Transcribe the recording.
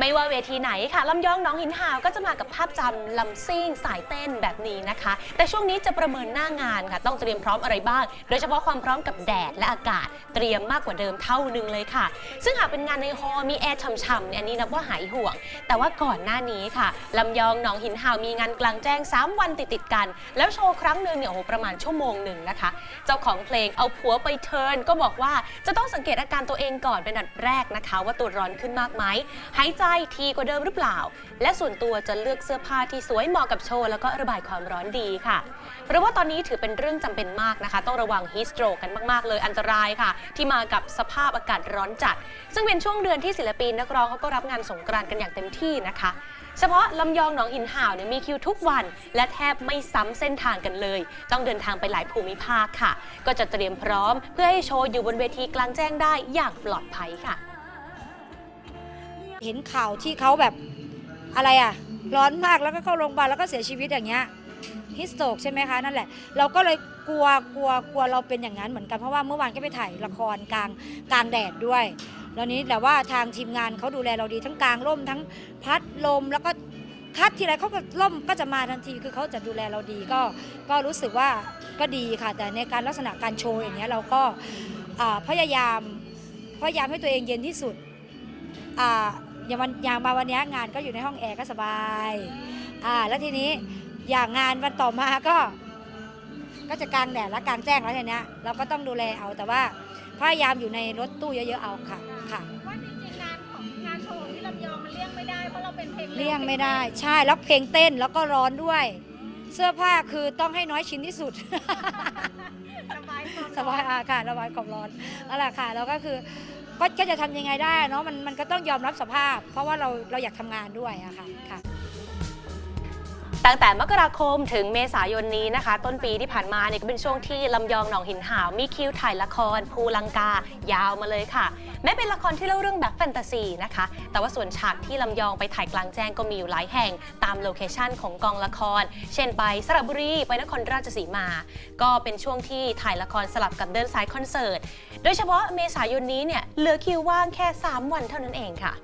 ไม่ว่าเวทีไหนค่ะลำยองน้องหินหาวก็จะมากับภาพจำลำซิ่งสายเต้นแบบนี้นะคะ แต่ช่วงนี้จะประเมินหน้างานค่ะ ต้องเตรียมพร้อมอะไรบ้าง โดยเฉพาะความพร้อมกับแดดและอากาศเตรียมมากกว่าเดิมเท่านึงเลยค่ะ ซึ่งหากเป็นงานในฮอล์มีแอร์ฉ่ำๆเนี่ยอันนี้นับว่าหายห่วง แต่ว่าก่อนหน้านี้ค่ะลำยองหนองหินหาวมีงานกลางแจ้ง 3 วันติดๆกัน แล้วโชว์ครั้งหนึ่งเนี่ยโอ้โหประมาณชั่วโมงหนึ่งนะคะ เจ้าของเพลงเอาผัวไปเทิร์นก็บอกว่าจะต้องสังเกตอาการตัวเองก่อนเป็นอันดับแรกนะคะ ว่าตัวร้อนขึ้นมากไหมหายใจทีกว่าเดิมหรือเปล่า และส่วนตัวจะเลือกเสื้อผ้าที่สวยเหมาะกับโชว์แล้วก็ระบายความร้อนดีค่ะ เพราะว่าตอนนี้ถือเป็นเรื่องจำเป็นมากนะคะ ต้องระวังฮีสโตรกกันมากๆ เลยอันตรายค่ะ ที่มากับสภาพอากาศร้อนจัด ซึ่งเป็นช่วงเดือนที่ศิลปินนักร้องเขาก็รับงานสงกรานต์กันอย่างเต็มที่นะคะเฉพาะลำยองหนองหินห่าวเนี่ยมีคิวทุกวัน และแทบไม่ซ้ำเส้นทางกันเลย ต้องเดินทางไปหลายภูมิภาคค่ะ ก็จะเตรียมพร้อมเพื่อให้โชว์อยู่บนเวทีกลางแจ้งได้อย่างปลอดภัยค่ะ เห็นข่าวที่เขาแบบอะไรอะร้อนมากแล้วก็เข้าโรงพยาบาลแล้วก็เสียชีวิตอย่างเงี้ยฮิสโตกใช่ไหมคะนั่นแหละ เราก็เลยกลัวกลัวกลัวเราเป็นอย่างนั้นเหมือนกันเพราะว่าเมื่อวานก็ไปถ่ายละครกลางกลางแดดด้วยแล้วนี้แต่ว่าทางทีมงานเขาดูแลเราดีทั้งกลางร่มทั้งพัดลมแล้วก็คัดทีไรเขาก็ร่มก็จะมาทันทีคือเขาจะดูแลเราดีก็ก็รู้สึกว่าก็ดีค่ะ แต่ในการลักษณะการโชว์อย่างเงี้ยเราก็พยายามพยายามให้ตัวเองเย็นที่สุด อ่าอย่างวันอย่างมาวันเนี้ยงานก็อยู่ในห้องแอร์ก็สบายอ่าแล้วทีนี้อย่างงานวันต่อมาก็ ก็จะกลางแดดและกลางแจ้งแล้วทีเนี้ยเราก็ต้องดูแลเอาแต่ว่าพยายามอยู่ในรถตู้เยอะๆเอาค่ะค่ะว่าจริงๆงานของงานโชว์ของที่ลำยองมันเลี่ยงไม่ได้เพราะเราเป็นเพลงร็วเลี่ยงไม่ได้ ใช่แล้วเพลงเต้นแล้วก็ร้อนด้วย เสื้อผ้าคือต้องให้น้อยชิ้นที่สุดระบายความสบายอาค่ะระบายความร้อนนั่นแหละค่ะแล้วก็คือ ก็ก็จะทำยังไงได้เนาะมันมันก็ต้องยอมรับสภาพ เพราะว่าเราเราอยากทำงานด้วยอะค่ะค่ะ ตั้งแต่มกราคมถึงเมษายนนี้นะคะ ต้นปีที่ผ่านมาเนี่ยก็เป็นช่วงที่ลำยองหนองหินหาวมีคิวถ่ายละคร ภูลังกายาวมาเลยค่ะ แม้เป็นละครที่เล่าเรื่องแบบแฟนตาซีนะคะ แต่ว่าส่วนฉากที่ลำยองไปถ่ายกลางแจ้งก็มีอยู่หลายแห่งตามโลเคชันของกองละคร เช่นไปสระบุรีไปนครราชสีมา ก็เป็นช่วงที่ถ่ายละครสลับกับเดินสายคอนเสิร์ต โดยเฉพาะเมษายนนี้เนี่ยเหลือคิวว่างแค่ 3 วันเท่านั้นเองค่ะ